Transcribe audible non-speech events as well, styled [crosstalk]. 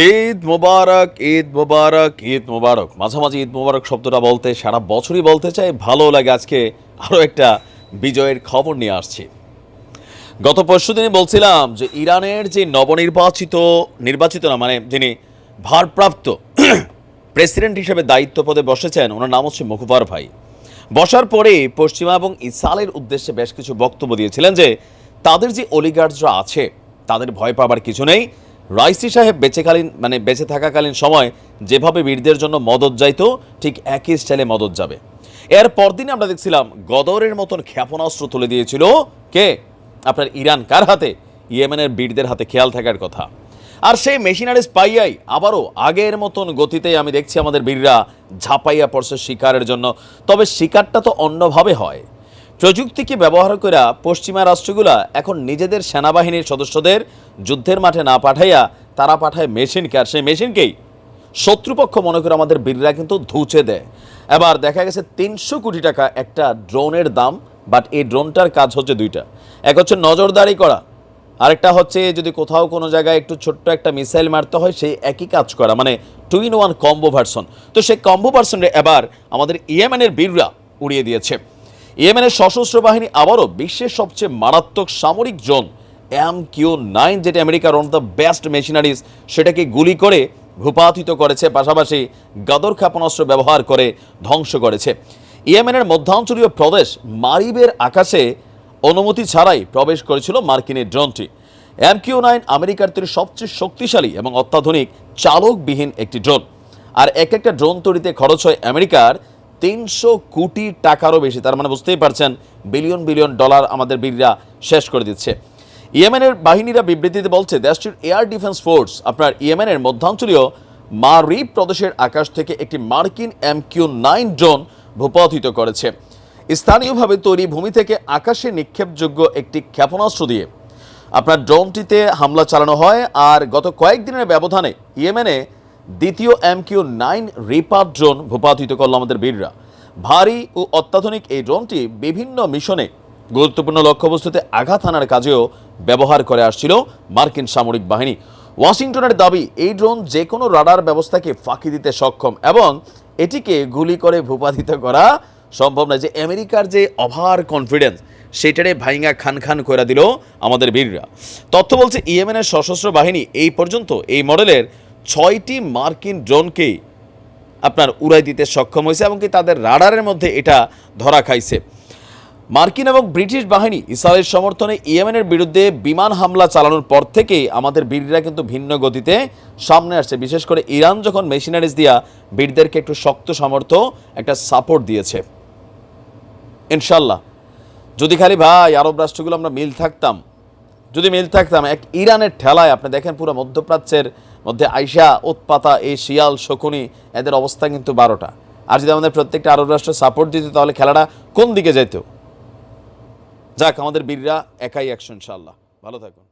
ঈদ মোবারক ঈদ মোবারক ঈদ মোবারক। মাঝামাঝি ঈদ মোবারক শব্দটা বলতে, সারা বছরই বলতে চাই, ভালো লাগে আজকে আরও একটা বিজয়ের খবর নিয়ে আসছি। গত পরশু দিনই বলছিলাম যে ইরানের যে নবনির্বাচিত, নির্বাচিত না মানে যিনি ভারপ্রাপ্ত [clears throat] প্রেসিডেন্ট হিসেবে দায়িত্ব পদে বসেছেন, ওনার নাম হচ্ছে মুখবার ভাই। বসার পরে পশ্চিমা এবং ইসরায়েলের উদ্দেশ্যে বেশ কিছু বক্তব্য দিয়েছিলেন যে তাদের যে অলিগার্ডরা আছে, তাদের ভয় পাবার কিছু নেই। রাইসি সাহেব বেঁচেকালীন মানে বেঁচে থাকাকালীন সময় যেভাবে বীরদের জন্য মদত যাইত, ঠিক একই স্টাইলে মদত যাবে। এর পরদিন আমরা দেখছিলাম গদরের মতন ক্ষেপণাস্ত্র তুলে দিয়েছিল কে? আপনার ইরান, কার হাতে? ইয়েমেনের বীরদের হাতে খেয়াল থাকার কথা। আর সেই মেশিনারিজ পাইয়াই আবারও আগের মতন গতিতে আমি দেখছি আমাদের বীররা ঝাঁপাইয়া পড়ছে শিকারের জন্য। তবে শিকারটা তো অন্যভাবে হয়। প্রযুক্তিকে ব্যবহার করে পশ্চিমা রাষ্ট্রগুলা এখন নিজেদের সেনাবাহিনীর সদস্যদের যুদ্ধের মাঠে না পাঠাইয়া তারা পাঠায় মেশিনকে আর সেই মেশিনকেই শত্রুপক্ষ মনে করে আমাদের বীররা কিন্তু ধুচে দেয়। এবার দেখা গেছে তিনশো কোটি টাকা একটা ড্রোনের দাম বাট এই ড্রোনটার কাজ হচ্ছে দুইটা। এক হচ্ছে নজরদারি করা, আরেকটা হচ্ছে যদি কোথাও কোনো জায়গায় একটু ছোট্ট একটা মিসাইল মারতে হয়, সেই একই কাজ করা মানে two in one combo version তো সেই কম্বো ভার্সনে এবার আমাদের ইয়েমেনের বীররা উড়িয়ে দিয়েছে। ইয়েমেনের সশস্ত্র বাহিনী আবারও বিশ্বের সবচেয়ে মারাত্মক সামরিক জোন এম কিউ নাইন, যেটা আমেরিকার অফ দ্য বেস্ট মেশিনারিজ সেটাকে গুলি করে ভূপাতিত করেছে, পাশাপাশি গাদর ক্ষেপণাস্ত্র ব্যবহার করে ধ্বংস করেছে। ইয়েমেনের মধ্যাঞ্চলীয় প্রদেশ মারিবের আকাশে অনুমতি ছাড়াই প্রবেশ করেছিল মার্কিনের ড্রোনটি। এম কিউ নাইন আমেরিকার তৈরি সবচেয়ে শক্তিশালী এবং অত্যাধুনিক চালকবিহীন একটি ড্রোন। আর এক একটা ড্রোন তৈরিতে খরচ হয় আমেরিকার তিনশো কোটি টাকারও বেশি, তার মানে বুঝতেই পারছেন, বিলিয়ন বিলিয়ন ডলার আমাদের বীররা শেষ করে দিচ্ছে। ইয়েমেনের বাহিনীরা বিবৃতিতে বলছে, দেশটির এয়ার ডিফেন্স ফোর্স, আপনার ইয়েমেনের মধ্যাঞ্চলীয় মারিব প্রদেশের আকাশ থেকে একটি মার্কিন এম কিউ নাইন ড্রোন ভূপাতিত করেছে। স্থানীয়ভাবে তৈরি ভূমি থেকে আকাশে নিক্ষেপযোগ্য একটি ক্ষেপণাস্ত্র দিয়ে আপনার ড্রোনটিতে হামলা চালানো হয়, আর গত কয়েকদিনের ব্যবধানে ইয়েমেনে দ্বিতীয় M Q nine reaper drone ভূপাতিত করল আমাদের বীররা। ভারী ও অত্যাধুনিক এই ড্রোনটি বিভিন্ন মিশনে গুরুত্বপূর্ণ লক্ষ্যবস্তুতে আঘাত হানার কাজেও ব্যবহার করে আসছিল মার্কিন সামরিক বাহিনী। ওয়াশিংটনের দাবি, এই ড্রোন যে কোনো রাডার ব্যবস্থাকে ফাঁকি দিতে সক্ষম এবং এটিকে গুলি করে ভূপাতিত করা সম্ভব নয়। যে আমেরিকার যে অভার কনফিডেন্স, সেটারে ভাইঙ্গা খান খান করে দিল আমাদের বীররা। তথ্য বলছে, ইয়েমেনের সশস্ত্র বাহিনী এই পর্যন্ত এই মডেলের ছয়টি মার্কিন ড্রোনকেই আপনার উড়াই দিতে সক্ষম হয়েছে এবং কি তাদের রাডারের মধ্যে এটা ধরা খাইছে। মার্কিন এবং ব্রিটিশ বাহিনী ইসরায়েলের সমর্থনে ইয়েমেনের বিরুদ্ধে বিমান হামলা চালানোর পর থেকেই আমাদের বীররা কিন্তু ভিন্ন গতিতে সামনে আসছে। বিশেষ করে ইরান যখন মেশিনারিজ দিয়া বীরদেরকে একটু শক্ত সামর্থ্য, একটা সাপোর্ট দিয়েছে। ইনশাল্লাহ যদি খালি ভাই, আরব রাষ্ট্রগুলো আমরা মিল থাকতাম যদি মিল থাকতাম এক ইরানের ঠেলায়, আপনি দেখেন পুরো মধ্যপ্রাচ্যের মধ্যে আইসা, উৎপাতা, এই শিয়াল, শকুনি, এদের অবস্থা কিন্তু বারোটা। আর যদি আমাদের প্রত্যেকটা আরব রাষ্ট্র সাপোর্ট দিত, তাহলে খেলাটা কোন দিকে যেত যাক, আমাদের বীররা একাই অ্যাকশন ইনশাল্লাহ ভালো থাকুন।